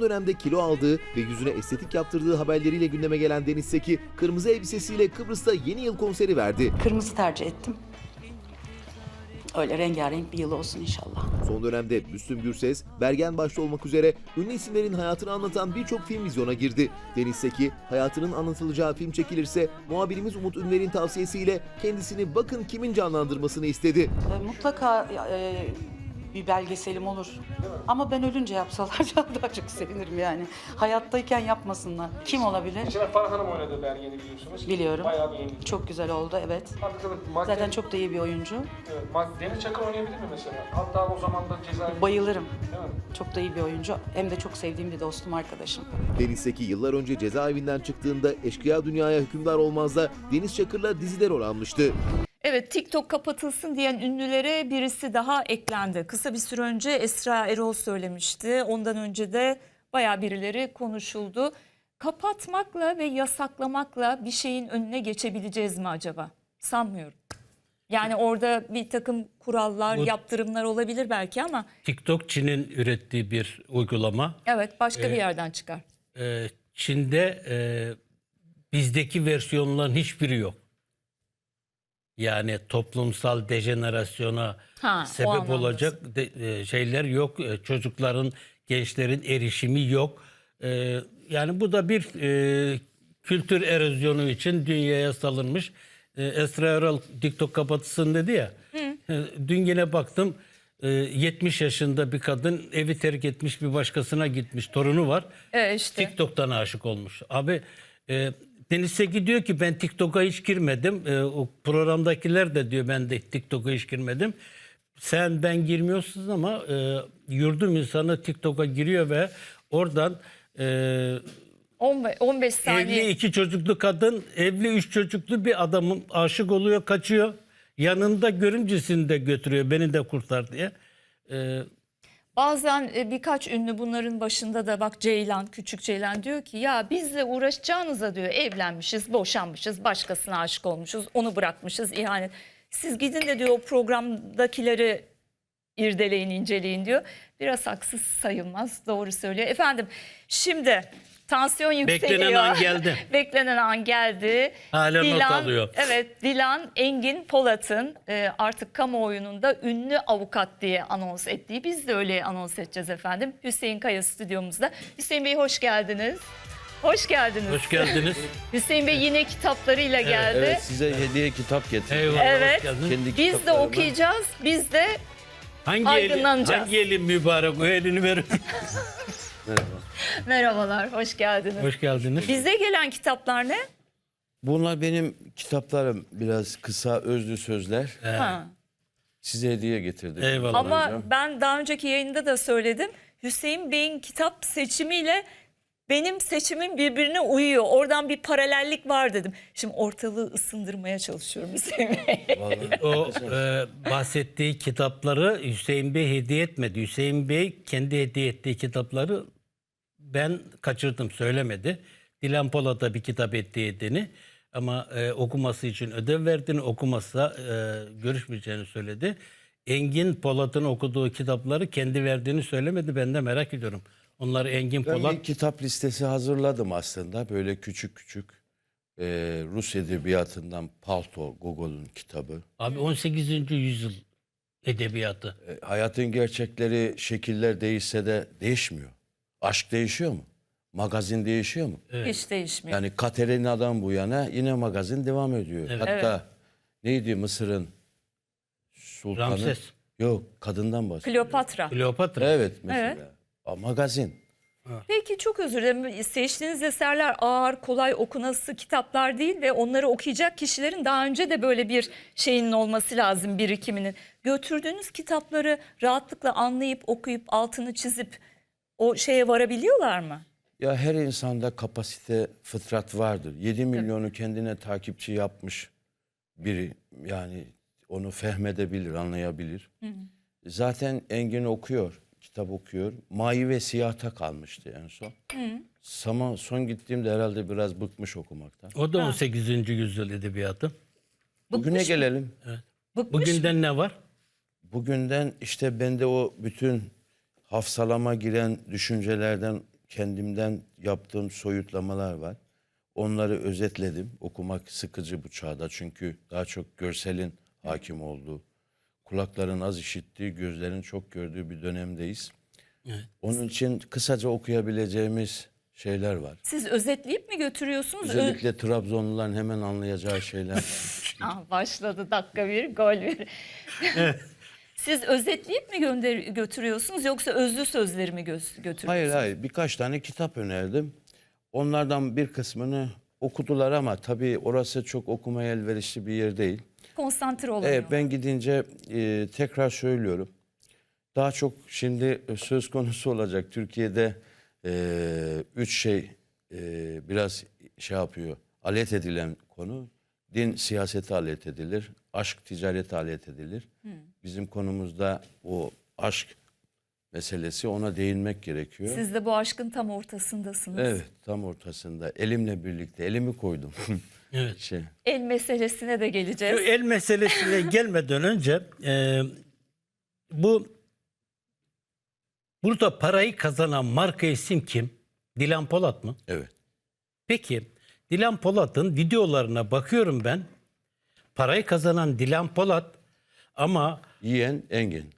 son dönemde kilo aldığı ve yüzüne estetik yaptırdığı haberleriyle gündeme gelen Deniz Seki, kırmızı elbisesiyle Kıbrıs'ta yeni yıl konseri verdi. Kırmızı tercih ettim. Öyle rengarenk bir yıl olsun inşallah. Son dönemde Müslüm Gürses, Bergen başta olmak üzere ünlü isimlerin hayatını anlatan birçok film vizyona girdi. Deniz Seki, hayatının anlatılacağı film çekilirse muhabirimiz Umut Ünver'in tavsiyesiyle kendisini bakın kimin canlandırmasını istedi. E, mutlaka e, bir belgeselim olur. Ama ben ölünce yapsalar daha çok sevinirim yani. Hayattayken yapmasınlar. Kim olabilir? Mesela Farah Hanım oynadı Bergen'i biliyorsunuz. Biliyorum. Bayağı beğendim. Çok güzel oldu evet. Artık tabii Zaten çok da iyi bir oyuncu. Evet, Deniz Çakır oynayabilir mi mesela? Hatta o zaman da cezaevi... Bayılırım. Değil mi? Çok da iyi bir oyuncu. Hem de çok sevdiğim bir dostum, arkadaşım. Deniz Seki yıllar önce cezaevinden çıktığında Eşkıya Dünyaya Hükümdar Olmaz'da Deniz Çakır'la dizide rol almıştı. Evet TikTok kapatılsın diyen ünlülere birisi daha eklendi. Kısa bir süre önce Esra Erol söylemişti. Ondan önce de bayağı birileri konuşuldu. Kapatmakla ve yasaklamakla bir şeyin önüne geçebileceğiz mi acaba? Sanmıyorum. Yani orada bir takım kurallar, Bu- yaptırımlar olabilir belki ama TikTok Çin'in ürettiği bir uygulama. evet başka bir yerden çıkar. Ee, Çin'de e, bizdeki versiyonların hiçbiri yok. Yani toplumsal dejenerasyona Ha, sebep olacak de- e, şeyler yok. E, Çocukların, gençlerin erişimi yok. E, yani bu da bir e, kültür erozyonu için dünyaya salınmış. E, Esra Erol TikTok kapatılsın dedi ya. E, Dün yine baktım e, 70 yaşında bir kadın evi terk etmiş bir başkasına gitmiş. Torunu var. Evet işte. TikTok'tan aşık olmuş. Abi e, Deniz Seki diyor ki ben TikTok'a hiç girmedim. E, o programdakiler de diyor ben de TikTok'a hiç girmedim. Sen ben girmiyorsunuz ama e, yurdum insanı TikTok'a giriyor ve oradan e, 15, 15 saniye. evli iki çocuklu kadın, evli üç çocuklu bir adamın aşık oluyor, kaçıyor. Yanında görümcesini de götürüyor beni de kurtar diye. E, Bazen e, birkaç ünlü bunların başında da bak Ceylan, küçük Ceylan diyor ki ya bizle uğraşacağınıza diyor evlenmişiz, boşanmışız, başkasına aşık olmuşuz, onu bırakmışız, ihanet. Siz gidin de diyor o programdakileri irdeleyin, inceleyin diyor. Biraz haksız sayılmaz, doğru söylüyor. Efendim şimdi tansiyon yükseliyor. Beklenen an geldi. Beklenen an geldi. Hala not alıyor. Evet Dilan Engin Polat'ın e, artık kamuoyunun da ünlü avukat diye anons ettiği biz de öyle anons edeceğiz efendim. Hüseyin Kaya stüdyomuzda. Hüseyin Bey hoş geldiniz. Hoş geldiniz. hoş geldiniz. Hüseyin Bey yine kitaplarıyla geldi. Evet size hediye kitap getirdim. Eyvallah, Evet. hoş geldiniz. Kendi Biz de kitaplarımı. okuyacağız. Biz de Hangi eli, Aydınlanacağız. hangi elin mübarek o elini verin. merhabalar, hoş geldiniz. Hoş geldiniz. Bize gelen kitaplar ne? Bunlar benim kitaplarım. Biraz kısa özlü sözler. Ha. Size hediye getirdim. Eyvallah. Ama hocam. ben daha önceki yayında da söyledim. Hüseyin Bey'in kitap seçimiyle benim seçimim birbirine uyuyor. Oradan bir paralellik var dedim. Şimdi ortalığı ısındırmaya çalışıyorum Hüseyin Bey. Vallahi. O e, bahsettiği kitapları Hüseyin Bey hediye etmedi. Hüseyin Bey kendi hediye ettiği kitapları ben kaçırdım söylemedi. Dilan Polat'a bir kitap hediye ettiğini ama e, okuması için ödev verdiğini okumazsa e, görüşmeyeceğini söyledi. Engin Polat'ın okuduğu kitapları kendi verdiğini söylemedi. Ben de merak ediyorum. Onları Engin Ben Polat bir kitap listesi hazırladım aslında. Böyle küçük küçük e, Rus edebiyatından Palto, Gogol'un kitabı. abi 18. yüzyıl edebiyatı. E, hayatın gerçekleri, şekiller değişse de değişmiyor. Aşk değişiyor mu? Magazin değişiyor mu? Hiç değişmiyor. Yani Katerina'dan bu yana yine magazin devam ediyor. Hatta neydi Mısır'ın sultanı? Ramses. Yok kadından bahsediyor. Kleopatra. Kleopatra. Evet mesela. Evet. A, magazin. Peki çok özür dilerim. Seçtiğiniz eserler ağır, kolay okunası kitaplar değil ve onları okuyacak kişilerin daha önce de böyle bir şeyinin olması lazım birikiminin. Götürdüğünüz kitapları rahatlıkla anlayıp okuyup altını çizip o şeye varabiliyorlar mı? Ya her insanda kapasite, fıtrat vardır. 7 milyonu kendine takipçi yapmış biri yani onu fehmedebilir, anlayabilir. Zaten Engin okuyor, kitap okuyor. Mavi ve siyahta kalmıştı en son. Ama son gittiğimde herhalde biraz bıkmış okumaktan. O da 18. yüzyıl edebiyatı. Bugüne gelelim. Bıkmış Bugünden ne var? Bugünden işte bende o bütün hafsalama giren düşüncelerden kendimden yaptığım soyutlamalar var. Onları özetledim. Okumak sıkıcı bu çağda çünkü daha çok görselin hakim olduğu, kulakların az işittiği, gözlerin çok gördüğü bir dönemdeyiz. Onun için kısaca okuyabileceğimiz şeyler var. Siz özetleyip mi götürüyorsunuz? Ö- Özellikle Trabzonluların hemen anlayacağı şeyler. Ah, başladı dakika bir gol bir. Siz özetleyip mi gönder götürüyorsunuz yoksa özlü sözleri mi gö- götürüyorsunuz? Hayır hayır birkaç tane kitap önerdim. Onlardan bir kısmını okudular ama tabii orası çok okumaya elverişli bir yer değil. Konsantre olamıyor. Evet ben gidince e, tekrar söylüyorum. Daha çok şimdi söz konusu olacak Türkiye'de e, üç şey e, biraz şey yapıyor. Alet edilen konu din siyasete alet edilir, aşk ticarete alet edilir. Bizim konumuzda o aşk meselesi ona değinmek gerekiyor. Siz de bu aşkın tam ortasındasınız. Evet tam ortasında elimle birlikte elimi koydum. Evet. şey. El meselesine de geleceğiz. El meselesine gelmeden önce e, bu burada parayı kazanan marka isim kim? Dilan Polat mı? Evet. Peki Dilan Polat'ın videolarına bakıyorum ben. Parayı kazanan Dilan Polat ama Yiyen Engin.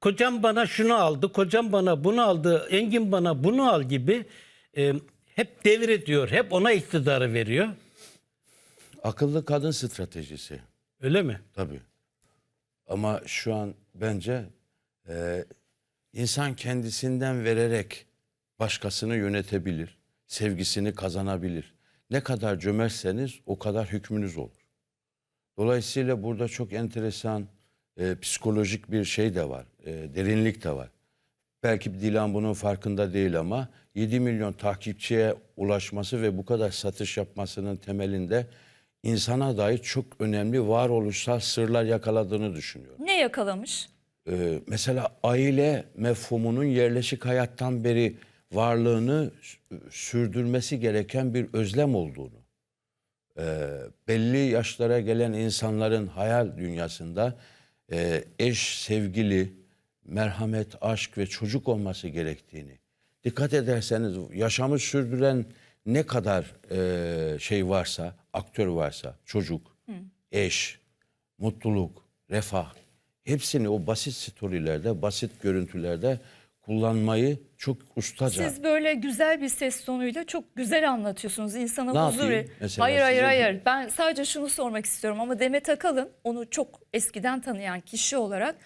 kocam bana şunu aldı, kocam bana bunu aldı, Engin bana bunu al gibi e, hep devir ediyor. Hep ona iktidarı veriyor. Akıllı kadın stratejisi. Öyle mi? Tabii. Ama şu an bence e, insan kendisinden vererek başkasını yönetebilir. Sevgisini kazanabilir. Ne kadar cömertseniz o kadar hükmünüz olur. Dolayısıyla burada çok enteresan e, psikolojik bir şey de var. e, derinlik de var. Belki Dilan bunun farkında değil ama 7 milyon takipçiye ulaşması ve bu kadar satış yapmasının temelinde insana dair çok önemli varoluşsal sırlar yakaladığını düşünüyorum. Ne yakalamış? Ee, mesela aile mefhumunun yerleşik hayattan beri varlığını sü- sürdürmesi gereken bir özlem olduğunu, ee, belli yaşlara gelen insanların hayal dünyasında e, eş, sevgili, merhamet, aşk ve çocuk olması gerektiğini, dikkat ederseniz yaşamı sürdüren ne kadar e, şey varsa, aktör varsa, çocuk, eş, mutluluk, refah hepsini o basit storylerde, basit görüntülerde kullanmayı çok ustaca. Siz böyle güzel bir ses tonuyla çok güzel anlatıyorsunuz. İnsana Ne huzur. yapayım mesela hayır hayır hayır. Ben sadece şunu sormak istiyorum ama Demet Akalın onu çok eskiden tanıyan kişi olarak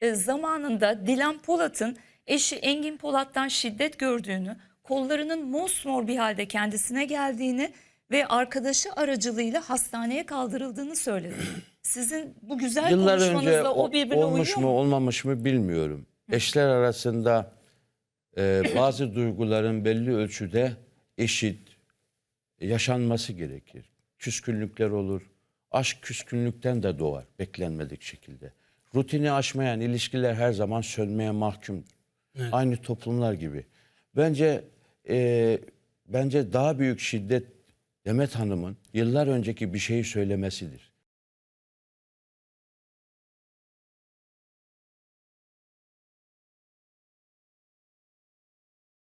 e, zamanında Dilan Polat'ın eşi Engin Polat'tan şiddet gördüğünü, kollarının mosmor bir halde kendisine geldiğini ve arkadaşı aracılığıyla hastaneye kaldırıldığını söyledi. Sizin bu güzel Yıllar önce konuşmanızla o o- birbirine olmuş uyuyor mu? olmamış mı bilmiyorum. Eşler arasında e, bazı duyguların belli ölçüde eşit yaşanması gerekir. Küskünlükler olur. Aşk küskünlükten de doğar beklenmedik şekilde. Rutini aşmayan ilişkiler her zaman sönmeye mahkumdur. Aynı toplumlar gibi. Bence e, bence daha büyük şiddet Demet Hanım'ın yıllar önceki bir şeyi söylemesidir.